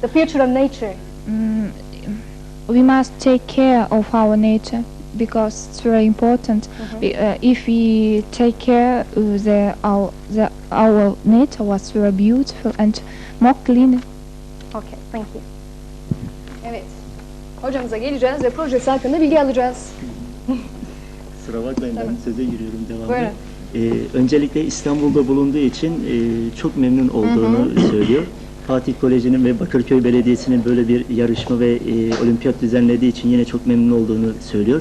the future of nature. Mm, we must take care of our nature because it's very important. We- uh, if we take care, uh, the, our, the, our nature was very beautiful and more clean. Okay, thank you. Evet. Hocamıza geleceğiz ve projesi hakkında bilgi alacağız. Sıra bakmayın ben söze giriyorum devamlı. Buyurun. Ee, öncelikle İstanbul'da bulunduğu için e, çok memnun olduğunu söylüyor. Fatih Koleji'nin ve Bakırköy Belediyesi'nin böyle bir yarışma ve e, olimpiyat düzenlediği için yine çok memnun olduğunu söylüyor.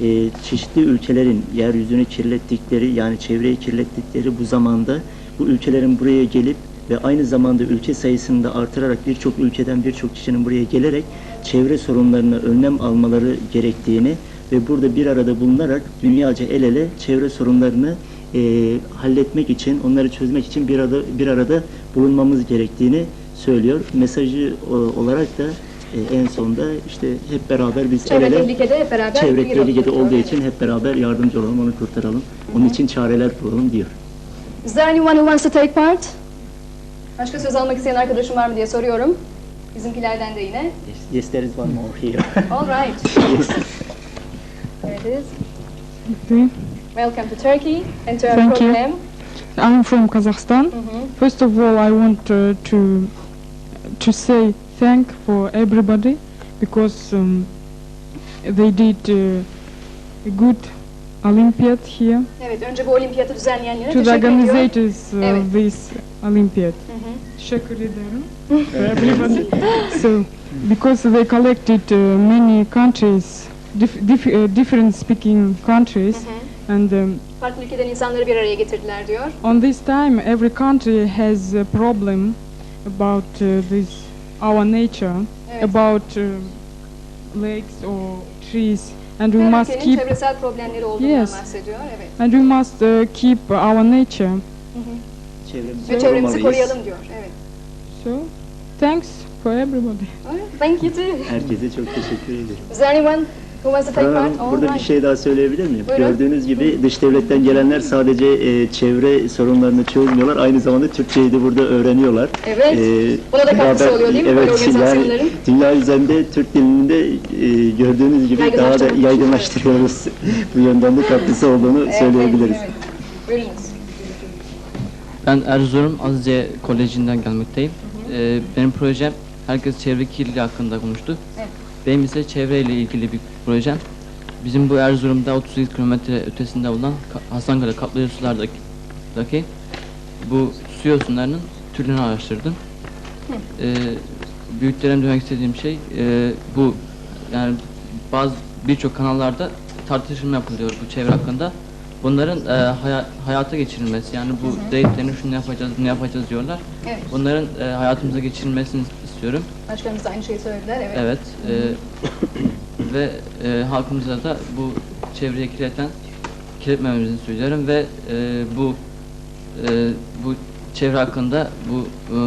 E, çeşitli ülkelerin yeryüzünü kirlettikleri yani çevreyi kirlettikleri bu zamanda bu ülkelerin buraya gelip ve aynı zamanda ülke sayısını da artırarak birçok ülkeden birçok kişinin buraya gelerek çevre sorunlarına önlem almaları gerektiğini ve burada bir arada bulunarak dünyaca el ele çevre sorunlarını e, halletmek için, onları çözmek için bir arada bir arada bulunmamız gerektiğini söylüyor. Mesajı o- olarak da e, en sonda işte hep beraber biz el Çevre ele tehlikede hep beraber çevre tehlikede olduğu için hep beraber yardımcı olalım, onu kurtaralım. Onun için çareler bulalım diyor. Is there anyone who wants to take part? Başka söz almak isteyen arkadaşım var mı diye soruyorum. Bizimkilerden de yine. Yes, yes there is one more here. All right. yes. There it is. Okay. Welcome to Turkey and to our Thank you. program. I'm from Kazakhstan. Mhm. First of all, I want uh, to to say thank for everybody because um, they did uh, a good Olympiad here Evet, önce bu olimpiyatı düzenleyenlere to the teşekkür ediyorum. organizers uh, Evet. of this Olympiad. Teşekkür ederim for everybody. so, because they collected uh, many countries, dif- dif- uh, different speaking countries, and um, Farklı ülkeden insanları bir araya getirdiler diyor. On this time, every country has a problem about uh, this our nature, Evet. about uh, lakes or trees, and we must keep çevresel problemleri olduğundan Yes. bahsediyor. Evet. and we must uh, keep our nature. Hı hı. Çevremizi Ve çevremizi koruyalım diyor. Evet. So, thanks for everybody. Thank you too. Herkese çok teşekkür ederim. Is there anyone Hanım, burada bir şey daha söyleyebilir miyim? Buyurun. Gördüğünüz gibi dış devletten gelenler sadece e, çevre sorunlarını çözmüyorlar, aynı zamanda Türkçeyi de burada öğreniyorlar. Evet. E, Buna da katkısı beraber- oluyor değil mi Evet, yani dünya üzerinde Türk dilini de e, gördüğünüz gibi daha da yaygınlaştırıyoruz. Bu yönden de katkısı olduğunu Evet, söyleyebiliriz. Evet. Buyurunuz. Ben Erzurum Azize Koleji'nden gelmekteyim. Ee, benim projem herkes çevre kirliliği hakkında konuştu. Evet. Benim ise çevreyle ilgili bir projem. Bizim bu Erzurum'da 38 kilometre ötesinde olan Ka- Hasankale Kaplıca sulardaki daki bu su yosunlarının türünü araştırdım. Ee, büyüklerim demek istediğim şey e, bu yani bazı birçok kanallarda tartışma yapılıyor bu çevre hakkında. Bunların e, haya- hayata geçirilmesi yani bu deyitlerini şunu yapacağız bunu yapacağız diyorlar. Evet. Bunların e, hayatımıza geçirilmesini istiyorum. Başkanımız da aynı şeyi söylediler. Evet. Evet. e, ve e, halkımıza da bu çevreyi kirleten kirletmememizi söylüyorum ve e, bu e, bu çevre hakkında bu e,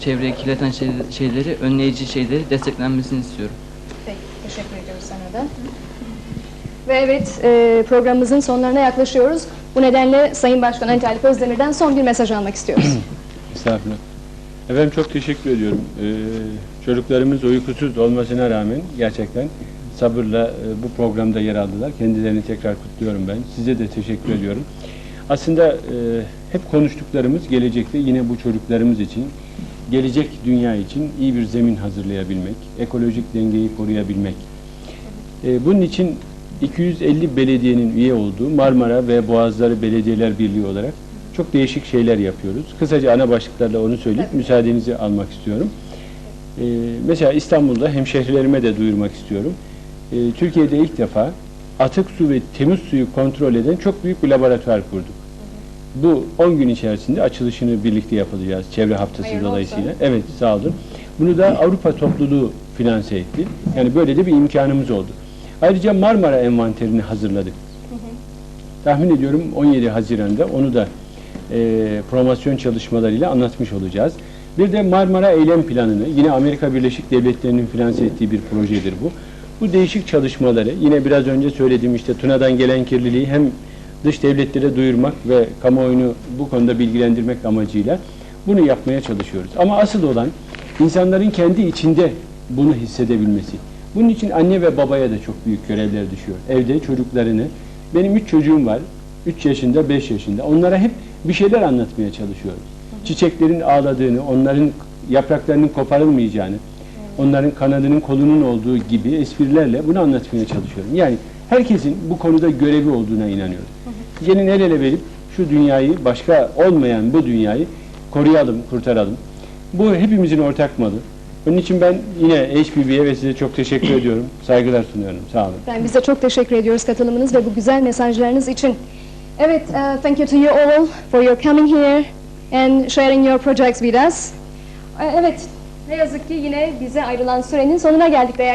çevreyi kirleten şey- şeyleri önleyici şeyleri desteklenmesini istiyorum. Peki, teşekkür ediyoruz sana da. Ve evet, e, programımızın sonlarına yaklaşıyoruz. Bu nedenle Sayın Başkan Ali Talip Özdemir'den son bir mesaj almak istiyoruz. Estağfurullah. Efendim çok teşekkür ediyorum. Ee, çocuklarımız uykusuz olmasına rağmen gerçekten sabırla e, bu programda yer aldılar. Kendilerini tekrar kutluyorum ben. Size de teşekkür ediyorum. Aslında e, hep konuştuklarımız gelecekte yine bu çocuklarımız için, gelecek dünya için iyi bir zemin hazırlayabilmek, ekolojik dengeyi koruyabilmek. E, bunun için 250 belediyenin üye olduğu Marmara ve Boğazları Belediyeler Birliği olarak çok değişik şeyler yapıyoruz. Kısaca ana başlıklarla onu söyleyip müsaadenizi almak istiyorum. Ee, mesela İstanbul'da hemşehrilerime de duyurmak istiyorum. Ee, Türkiye'de ilk defa atık su ve temiz suyu kontrol eden çok büyük bir laboratuvar kurduk. Bu 10 gün içerisinde açılışını birlikte yapacağız çevre haftası Hayırlı dolayısıyla. olsun. Evet sağ olun. Bunu da Avrupa topluluğu finanse etti. Yani böyle de bir imkanımız oldu. Ayrıca Marmara envanterini hazırladık. Tahmin ediyorum 17 Haziran'da onu da e, promosyon çalışmalarıyla anlatmış olacağız. Bir de Marmara Eylem Planı'nı yine Amerika Birleşik Devletleri'nin finanse ettiği bir projedir bu. Bu değişik çalışmaları yine biraz önce söylediğim işte Tuna'dan gelen kirliliği hem dış devletlere duyurmak ve kamuoyunu bu konuda bilgilendirmek amacıyla bunu yapmaya çalışıyoruz. Ama asıl olan insanların kendi içinde bunu hissedebilmesi. Bunun için anne ve babaya da çok büyük görevler düşüyor. Evde çocuklarını, benim üç çocuğum var, 3 yaşında, 5 yaşında. Onlara hep bir şeyler anlatmaya çalışıyoruz. Çiçeklerin ağladığını, onların yapraklarının koparılmayacağını, onların kanadının kolunun olduğu gibi esprilerle bunu anlatmaya çalışıyorum. Yani herkesin bu konuda görevi olduğuna inanıyorum. Gelin el ele verip şu dünyayı, başka olmayan bu dünyayı koruyalım, kurtaralım. Bu hepimizin ortak malı. Onun için ben yine HPB'ye ve size çok teşekkür ediyorum. Saygılar sunuyorum. Sağ olun. Ben biz de çok teşekkür ediyoruz katılımınız ve bu güzel mesajlarınız için. Evet, uh, thank you to you all for your coming here and sharing your projects with us. Uh, Evet, ne yazık ki yine bize ayrılan sürenin sonuna geldik değerli